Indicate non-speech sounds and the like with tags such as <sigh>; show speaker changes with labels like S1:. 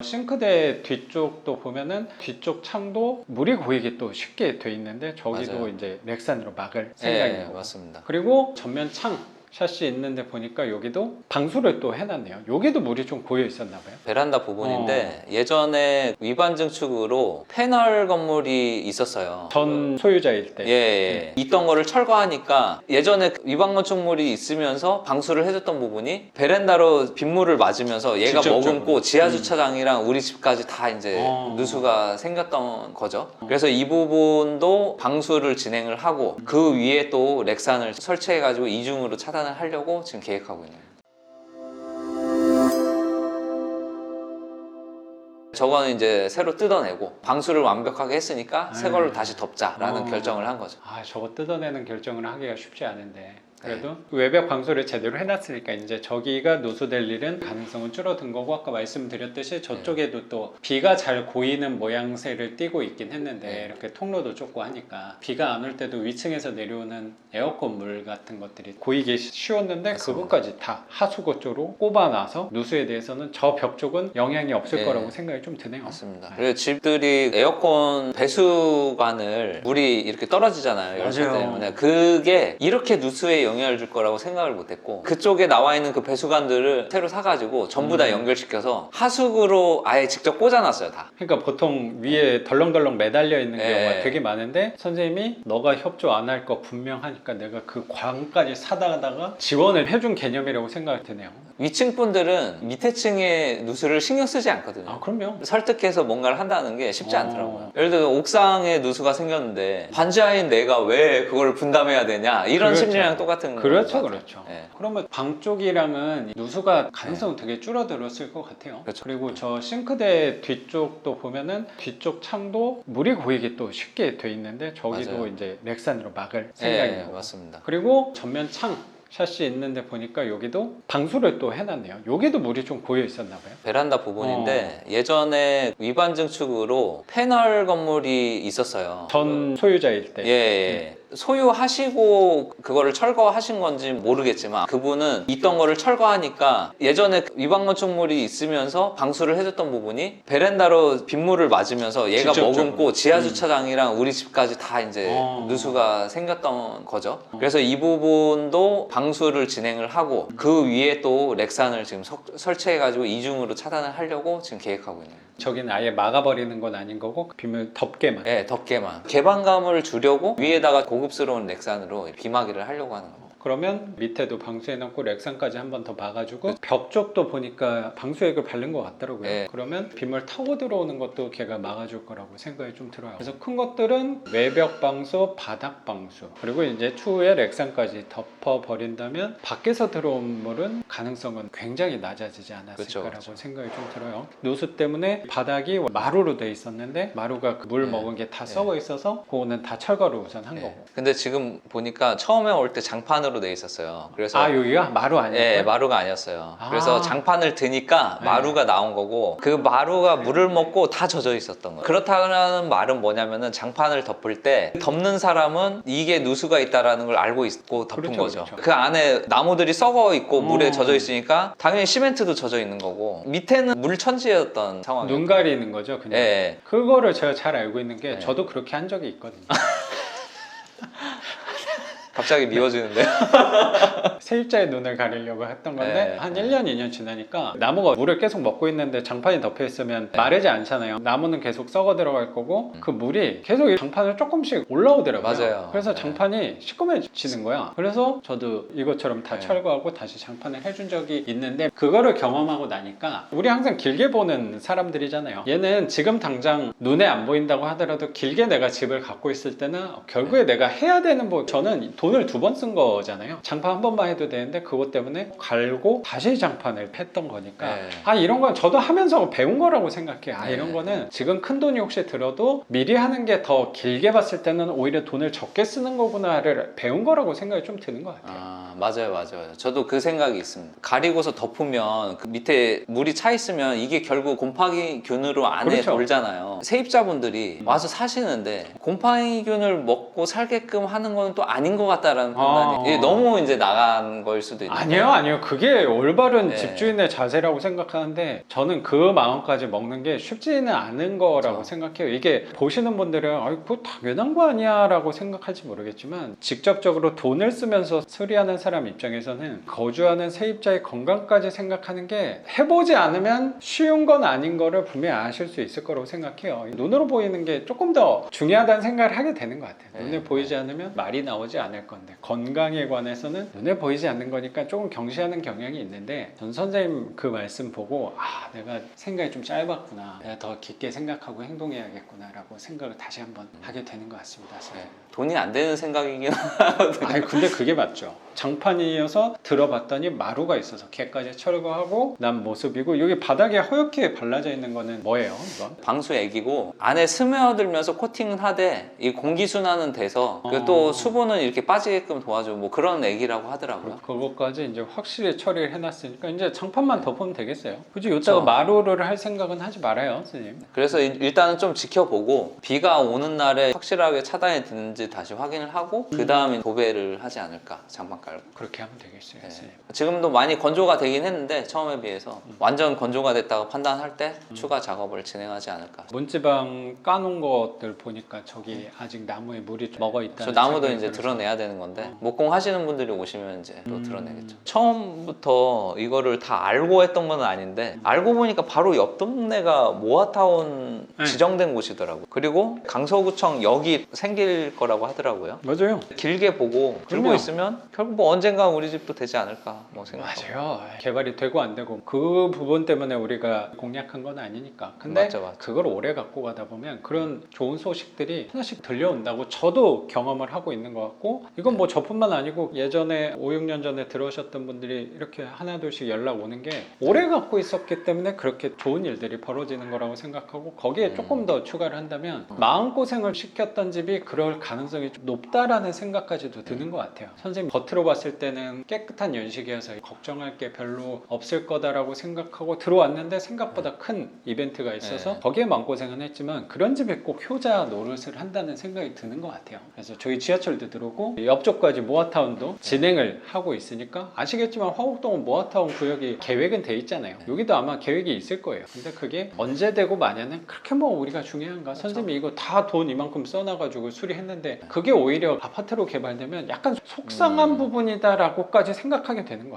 S1: 싱크대 뒤쪽도 보면은 뒤쪽 창도 물이 고이게 또 쉽게 돼 있는데 저기도
S2: 맞아요.
S1: 이제 렉산으로 막을
S2: 네,
S1: 생각이고
S2: 맞습니다.
S1: 그리고 전면 창 샷시 있는데 보니까 여기도 방수를 또 해놨네요. 여기도 물이 좀 고여 있었나 봐요.
S2: 베란다 부분인데
S1: 어.
S2: 예전에 위반 증축으로 패널 건물이 있었어요.
S1: 전 소유자일 때.
S2: 예, 예. 있던 거를 철거하니까 예전에 그 위반 건축물이 있으면서 방수를 해줬던 부분이 베란다로 빗물을 맞으면서 얘가
S1: 직접적으로.
S2: 머금고 지하 주차장이랑 우리 집까지 다 이제
S1: 어.
S2: 누수가 생겼던 거죠. 그래서 이 부분도 방수를 진행을 하고 그 위에 또 렉산을 설치해가지고 이중으로 차단 을 하려고 지금 계획하고 있는. 거예요. 저거는 이제 새로 뜯어내고 방수를 완벽하게 했으니까 새 걸로
S1: 음.
S2: 다시 덮자라는
S1: 어.
S2: 결정을 한 거죠.
S1: 아 저거 뜯어내는 결정을 하기가 쉽지 않은데 그래도
S2: 네.
S1: 외벽 방수를 제대로 해놨으니까 이제 저기가 누수될 일은 가능성은 줄어든 거고 아까 말씀드렸듯이 저쪽에도 또 비가 잘 고이는 모양새를 띠고 있긴 했는데
S2: 네.
S1: 이렇게 통로도 좁고 하니까 비가 안 올 때도 위층에서 내려오는 에어컨 물 같은 것들이 고이기 쉬웠는데
S2: 맞습니다.
S1: 그것까지 다 하수구 쪽으로 꼽아놔서 누수에 대해서는 저 벽 쪽은 영향이 없을
S2: 네.
S1: 거라고 생각이 좀 드네요.
S2: 맞습니다.
S1: 네.
S2: 그리고 집들이 에어컨 배수관을 물이 이렇게 떨어지잖아요.
S1: 맞아요.
S2: 때문에 그게 이렇게 누수에 영향을 줄 거라고 생각을 못했고 그쪽에 나와 있는 그 배수관들을 새로 사가지고 전부 다
S1: 음.
S2: 연결시켜서 하수구로 아예 직접 꽂아놨어요 다.
S1: 그러니까 보통 위에 덜렁덜렁 매달려 있는
S2: 네.
S1: 경우가 되게 많은데 선생님이 너가 협조 안 할 거 분명하니까 내가 그 광까지 사다가 지원을 해준 개념이라고 생각이 드네요.
S2: 위층 분들은 밑에 층의 누수를 신경 쓰지 않거든요.
S1: 아 그럼요.
S2: 설득해서 뭔가를 한다는 게 쉽지
S1: 어.
S2: 않더라고요. 예를 들어 옥상에 누수가 생겼는데 반지하인 내가 왜 그걸 분담해야 되냐 이런
S1: 그렇죠.
S2: 심리랑 똑같은
S1: 그렇죠,
S2: 것 같아요.
S1: 그렇죠.
S2: 예.
S1: 그러면 방 쪽이랑은 누수가 가능성은 되게 줄어들었을 것 같아요.
S2: 그렇죠.
S1: 리고 저 싱크대 뒤쪽도 보면은 뒤쪽 창도 물이 고이게 또 쉽게 돼 있는데 저기도
S2: 맞아요.
S1: 이제 렉산으로 막을
S2: 예,
S1: 생각이고
S2: 맞습니다.
S1: 그리고 전면 창 샷시 있는데 보니까 여기도 방수를 또 해놨네요. 여기도 물이 좀 고여 있었나 봐요.
S2: 베란다 부분인데
S1: 어.
S2: 예전에 위반 증축으로 패널 건물이 있었어요.
S1: 전 소유자일 때.
S2: 예, 예. 소유하시고 그거를 철거하신 건지 모르겠지만 그분은 있던 거를 철거하니까 예전에 그 위반 건축물이 있으면서 방수를 해줬던 부분이 베란다로 빗물을 맞으면서 얘가
S1: 직접적으로.
S2: 머금고 지하
S1: 음.
S2: 주차장이랑 우리 집까지 다 이제
S1: 어.
S2: 누수가 생겼던 거죠. 그래서 이 부분도 방수를 진행을 하고 그 위에 또 렉산을 지금 석- 설치해가지고 이중으로 차단을 하려고 지금 계획하고 있는. 거예요.
S1: 저기는 아예 막아버리는 건 아닌 거고 빗물 덮개만.
S2: 네, 덮개만. 개방감을 주려고 위에다가 고급스러운 렉산으로 비마기를 하려고 하는 겁니다.
S1: 그러면 밑에도 방수해놓고 렉산까지 한 번 더 막아주고 벽 쪽도 보니까 방수액을 바른 것 같더라고요.
S2: 네.
S1: 그러면 빗물 타고 들어오는 것도 걔가 막아줄 거라고 생각이 좀 들어요. 그래서 큰 것들은 외벽 방수, 바닥 방수 그리고 이제 추후에 렉산까지 덮어 버린다면 밖에서 들어온 물은 가능성은 굉장히 낮아지지 않았을까라고
S2: 그렇죠, 그렇죠.
S1: 생각이 좀 들어요. 누수 때문에 바닥이 마루로 돼 있었는데 마루가 그물
S2: 네.
S1: 먹은 게다
S2: 네.
S1: 썩어 있어서 그거는 다 철거를 우선 한
S2: 네.
S1: 거고.
S2: 근데 지금 보니까 처음에 올 때 장판으로 돼 있었어요. 그래서
S1: 아 여기가 마루 아니에요?
S2: 예, 마루가 아니었어요.
S1: 아.
S2: 그래서 장판을 드니까
S1: 네.
S2: 마루가 나온 거고 그 마루가 물을 먹고 다 젖어 있었던 거예요. 그렇다는 말은 뭐냐면은 장판을 덮을 때 덮는 사람은 이게 누수가 있다라는 걸 알고 있고 덮은
S1: 그렇죠,
S2: 거죠.
S1: 그렇죠.
S2: 그 안에 나무들이 썩어 있고 물에
S1: 어.
S2: 젖어 있으니까 당연히 시멘트도 젖어 있는 거고 밑에는 물 천지였던 상황이에요.
S1: 눈 가리는 거죠, 그냥.
S2: 예.
S1: 그거를 제가 잘 알고 있는 게
S2: 네.
S1: 저도 그렇게 한 적이 있거든요. <laughs>
S2: 갑자기 미워지는데요. <laughs>
S1: 세입자의 눈을 가리려고 했던 건데
S2: 네.
S1: 한 1년, 2년 지나니까 나무가 물을 계속 먹고 있는데 장판이 덮여 있으면 마르지 않잖아요. 나무는 계속 썩어 들어갈 거고
S2: 음.
S1: 그 물이 계속 이 장판을 조금씩 올라오더라고요.
S2: 맞아요.
S1: 그래서
S2: 네.
S1: 장판이 시꺼매지는 거야. 그래서 저도 이것처럼 다
S2: 네.
S1: 철거하고 다시 장판을 해준 적이 있는데 그거를 경험하고 나니까 우리 항상 길게 보는 사람들이잖아요. 얘는 지금 당장 눈에 안 보인다고 하더라도 길게 내가 집을 갖고 있을 때는 결국에
S2: 네.
S1: 내가 해야 되는 뭐 저는 돈을 두 번 쓴 거잖아요. 장판 한 번만 해도 되는데 그것 때문에 갈고 다시 장판을 했던 거니까
S2: 네.
S1: 아 이런 건 저도 하면서 배운 거라고 생각해. 아
S2: 네.
S1: 이런 거는 지금 큰 돈이 혹시 들어도 미리 하는 게 더 길게 봤을 때는 오히려 돈을 적게 쓰는 거구나를 배운 거라고 생각이 좀 드는 것 같아요.
S2: 아 맞아요 맞아요 저도 그 생각이 있습니다 가리고서 덮으면 그 밑에 물이 차 있으면 이게 결국 곰팡이 균으로 안에
S1: 그렇죠.
S2: 돌잖아요 세입자분들이
S1: 음.
S2: 와서 사시는데 곰팡이 균을 먹고 살게끔 하는 건또 아닌 것 필요 하다라는
S1: 아.
S2: 판단이 이게 너무 이제 나간 거일 수도 있는
S1: 아니요, 아니요. 그게 올바른
S2: 네.
S1: 집주인의 자세라고 생각하는데 저는 그 마음까지 먹는 게 쉽지는 않은 거라고
S2: 그렇죠.
S1: 생각해요. 이게 보시는 분들은 아, 그거 당연한 거 아니야라고 생각할지 모르겠지만 직접적으로 돈을 쓰면서 수리하는 사람 입장에서는 거주하는 세입자의 건강까지 생각하는 게 해보지 않으면 쉬운 건 아닌 거를 분명히 아실 수 있을 거라고 생각해요. 눈으로 보이는 게 조금 더 중요하다는 생각을 하게 되는 것 같아요.
S2: 네.
S1: 눈에 보이지 않으면 말이 나오지 않을 건데 건강에 관해서는 눈에 보이지 않는 거니까 조금 경시하는 경향이 있는데 전 선생님 그 말씀 보고 아 내가 생각이 좀 짧았구나 내가 더 깊게 생각하고 행동해야겠구나 라고 생각을 다시 한번 하게 되는 것 같습니다.
S2: 네. 돈이 안 되는 생각이긴 <laughs>
S1: 아니 근데 그게 맞죠. 장판이어서 들어봤더니 마루가 있어서 걔까지 철거하고 난 모습이고 여기 바닥에 허옇게 발라져 있는 거는 뭐예요? 이건?
S2: 방수 액이고 안에 스며들면서 코팅은 하되 이 공기 순환은 돼서 그
S1: 어.
S2: 또 수분은 이렇게 빠 지게끔 도와주고 뭐 그런 액이라고 하더라고요.
S1: 그것까지 이제 확실히 처리를 해놨으니까 이제 장판만 덮으면 되겠어요. 굳이 이따가
S2: 그렇죠.
S1: 마루를 할 생각은 하지 말아요, 선생님.
S2: 그래서 일- 일단은 좀 지켜보고 비가 오는 날에 확실하게 차단이 되는지 다시 확인을 하고 그 다음에 도배를 하지 않을까 장판 깔고.
S1: 그렇게 하면 되겠어요,
S2: 네.
S1: 선생님.
S2: 지금도 많이 건조가 되긴 했는데 처음에 비해서 완전 건조가 됐다고 판단할 때
S1: 음.
S2: 추가 작업을 진행하지 않을까.
S1: 문지방 까놓은 것들 보니까 저기 아직 나무에 물이 좀 먹어 있다.
S2: 저 나무도 이제 드러내야 되는 건데 목공 하시는 분들이 오시면 이제 또
S1: 음.
S2: 드러내겠죠. 처음부터 이거를 다 알고 했던 건 아닌데 알고 보니까 바로 옆 동네가 모아타운
S1: 네.
S2: 지정된 곳이더라고요. 그리고 강서구청 역이 생길 거라고 하더라고요.
S1: 맞아요.
S2: 길게 보고 들고
S1: 그럼요.
S2: 있으면 결국 뭐 언젠가 우리 집도 되지 않을까 뭐 생각.
S1: 맞아요. 개발이 되고 안 되고 그 부분 때문에 우리가 공략한 건 아니니까. 근데
S2: 맞죠, 맞죠.
S1: 그걸 오래 갖고 가다 보면 그런 좋은 소식들이 하나씩 들려온다고 저도 경험을 하고 있는 것 같고 이건 뭐 저뿐만 아니고 예전에 5, 6년 전에 들어오셨던 분들이 이렇게 하나둘씩 연락 오는 게 오래 갖고 있었기 때문에 그렇게 좋은 일들이 벌어지는 거라고 생각하고 거기에
S2: 음.
S1: 조금 더 추가를 한다면 마음고생을 시켰던 집이 그럴 가능성이 좀 높다라는 생각까지도 드는 것 같아요. 선생님 겉으로 봤을 때는 깨끗한 연식이어서 걱정할 게 별로 없을 거다라고 생각하고 들어왔는데 생각보다 큰 이벤트가 있어서
S2: 네.
S1: 거기에 마음고생은 했지만 그런 집에 꼭 효자 노릇을 한다는 생각이 드는 것 같아요. 그래서 저희 지하철도 들어오고 옆쪽까지 모아타운도 진행을 하고 있으니까 아시겠지만 화곡동은 모아타운 구역이 계획은 돼 있잖아요. 여기도 아마 계획이 있을 거예요. 근데 그게 언제 되고 마냐는 그렇게 뭐 우리가 중요한가? 선생님이 이거 다 돈 이만큼 써놔가지고 수리했는데 그게 오히려 아파트로 개발되면 약간 속상한
S2: 음.
S1: 부분이다라고까지 생각하게 되는 것 같아요.